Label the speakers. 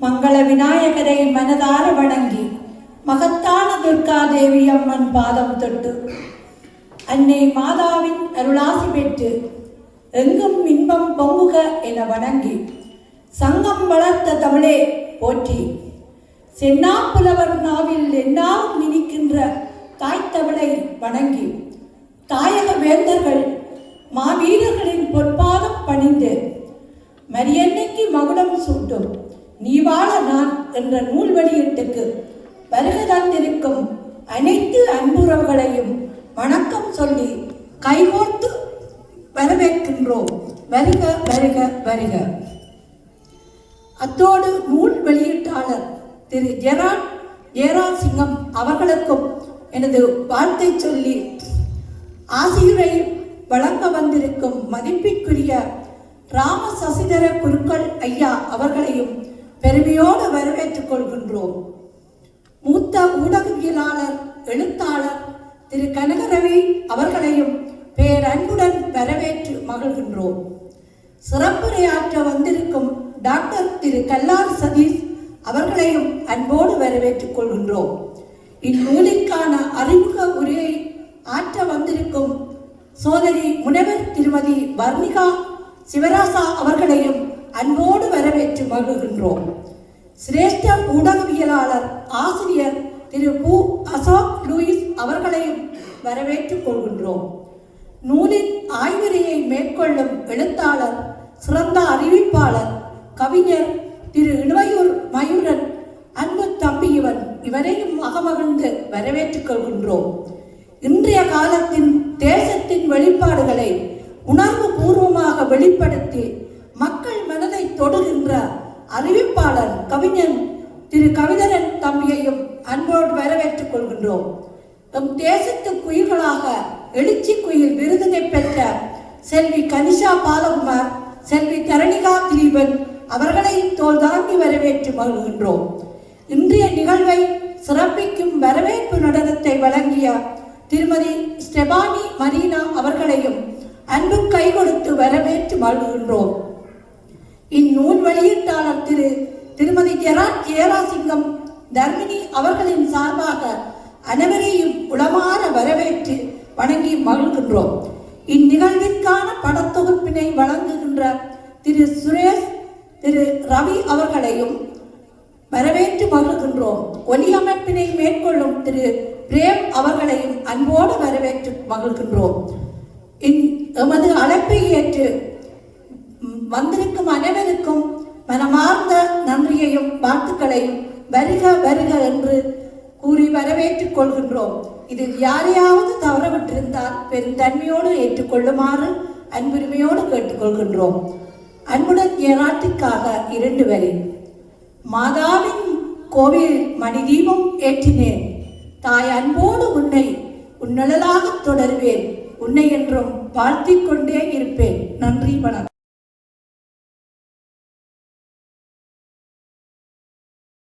Speaker 1: மங்கள விநாயகரை மனதார வணங்கி மகத்தான துர்கா தேவி அம்மன் பாதம் தொட்டு அன்னை மாதாவின் அருளாசி பெற்று எங்கும் இன்பம் பொங்குக என வணங்கி சங்கம் வளர்த்த தமிழே போற்றி. சென்னா புலவர் நாவில் என்னாலும் நினைக்கின்ற தாய் தமிழை வணங்கி தாயக வேந்தர்கள் மாவீரர்களின் பொற்பாதம் பணிந்து மரியன்னைக்கு மகுடம் சூட்டும். நீ வாழ நான் என்ற நூல் வெளியீட்டுக்கு வருகை தந்திருக்கும் அனைத்து அன்புறவுகளையும் வணக்கம் சொல்லி கைகோர்த்து வரவேற்கின்றோம். வருக வருக வருக. அத்தோடு நூல் வெளியீட்டாளர் திரு ஜெராட் ஜெயராசிங்கம் அவர்களுக்கும் எனது வாழ்த்தை சொல்லி ஆசிரியரை வழங்க வந்திருக்கும் மதிப்பிற்குரிய ராம சசிதர குருக்கள் ஐயா அவர்களையும் பெருமையோடு வரவேற்றுக் கொள்கின்றோம். மூத்த ஊடகவியலாளர் எழுத்தாளர் திரு கனகரவி அவர்களையும் பேரன்புடன் வரவேற்று மகிழ்கின்றோம். சிறப்புரையாற்ற வந்திருக்கும் டாக்டர் திரு கல்லார் சதீஷ் அவர்களையும் அன்போடு வரவேற்றுக் கொள்கின்றோம். இந்நூலிற்கான அறிமுக உரையை ஆற்ற வந்திருக்கும் சோதரி முனைவர் திருமதி வர்ணிகா சிவராசா அவர்களையும் அன்போடு வரவேற்று மகிழ்கின்றோம். சிரேஷ்ட ஊடகவியலாளர் ஆசிரியர் திரு பு. அசோக் லூயிஸ் அவர்களையும் வரவேற்றுக் கொள்கின்றோம். நூலின் ஆய்வறையை மேற்கொள்ளும் எழுத்தாளர் சிறந்த அறிவிப்பாளர் கவிஞர் திரு இடுவையூர் மயூரன் அன்பு தம்பியவன் இவரையும் மகமகிழ்ந்து வரவேற்றுக் கொள்கின்றோம். இன்றைய காலத்தின் தேசத்தின் வெளிப்பாடுகளை உணர்வு பூர்வமாக வெளிப்படுத்தி தொடுகின்ற அறிவிப்பாளர் கவிஞன் திரு கவிதரன் தம்பியையும் அன்போடு வரவேற்றுக் கொள்கின்றோம். நம் தேசத்து குயில்களாக எழுச்சி குயில் விருதினை பெற்ற செல்வி கனிஷா பாலகுமார் செல்வி தரணிகா திலீபன் அவர்களையும் தோல் தாங்கி வரவேற்று மகிழ்கின்றோம். இன்றைய நிகழ்வை சிறப்பிக்கும் வரவேற்பு நடனத்தை வழங்கிய திருமதி ஸ்டெபானி மரீனா அவர்களையும் அன்பு கை கொடுத்து வரவேற்று மகிழ்கின்றோம். இந்நூல் வெளியீட்டாளர் திரு திருமதி ஜெராட் ஜெயராசிங்கம் தர்மினி அவர்களின் சார்பாக அனைவரையும் உளமாற வரவேற்று வணங்கி மகிழ்கின்றோம். இந்நிகழ்விற்கான படத்தொகுப்பினை வழங்குகின்ற திரு சுரேஷ் திரு ரவி அவர்களையும் வரவேற்று மகிழ்கின்றோம். ஒலி அமைப்பினை மேற்கொள்ளும் திரு பிரேம் அவர்களையும் அன்போடு வரவேற்று மகிழ்கின்றோம். இன் எமது அழைப்பை ஏற்று வந்திருக்கும் அனைவருக்கும் மனமார்ந்த நன்றியையும் வாழ்த்துக்களையும் வருக வருக என்று கூறி வரவேற்றுக் கொள்கின்றோம். இதில் யாரையாவது தவறவிட்டிருந்தால் பெருந்தன்மையோடு ஏற்றுக்கொள்ளுமாறு அன்புரிமையோடு கேட்டுக்கொள்கின்றோம். அன்புடன் ஏராட்டிற்காக இரண்டு வரி. மாதாவின் கோவில் மணிதீபம் ஏற்றினேன். தாய் அன்போடு உன்னை உன்னழலாக தொடருவேன். உன்னை என்றும் வாழ்த்திக் கொண்டே இருப்பேன். நன்றி வணக்கம்.